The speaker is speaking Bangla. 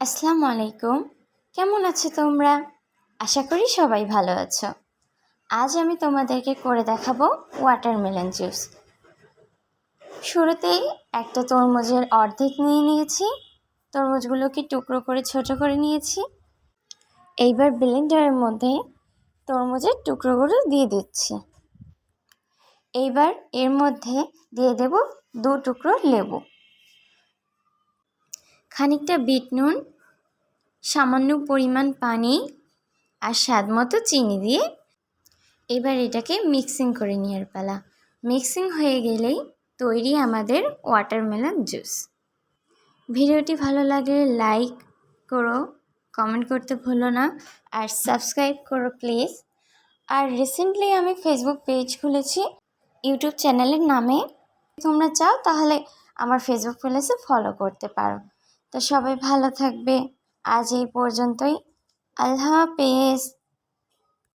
আসসালামু আলাইকুম। কেমন আছো তোমরা? আশা করি সবাই ভালো আছো। আজ আমি তোমাদেরকে করে দেখাবো ওয়াটারমেলন জুস শুরুতেই একটা তরমুজের অর্ধেক নিয়ে নিয়েছি। তরমুজগুলোকে টুকরো করে, ছোট করে নিয়েছি। এইবার ব্লেন্ডারের মধ্যে তরমুজের টুকরোগুলো দিয়ে দিচ্ছি। এইবার এর মধ্যে দিয়ে দেব দু টুকরো লেবু। খানিকটা বিট নুন, সামান্য পরিমাণ পানি আর স্বাদ মতো চিনি দিয়ে এবার এটাকে মিক্সিং করে নেওয়ার পালা। মিক্সিং হয়ে গেলেই তৈরি আমাদের ওয়াটারমেলন জুস। ভিডিওটি ভালো লাগলে লাইক করো, কমেন্ট করতে ভুলো না আর সাবস্ক্রাইব করো প্লিজ। আর রিসেন্টলি আমি ফেসবুক পেজ খুলেছি, ইউটিউব চ্যানেলের নামে। তোমরা চাও তাহলে আমার ফেসবুক পেজে ফলো করতে পারো। তো সবাই ভালো থাকবে। আজ এই পর্যন্তই। আল্লাহ হাফেজ।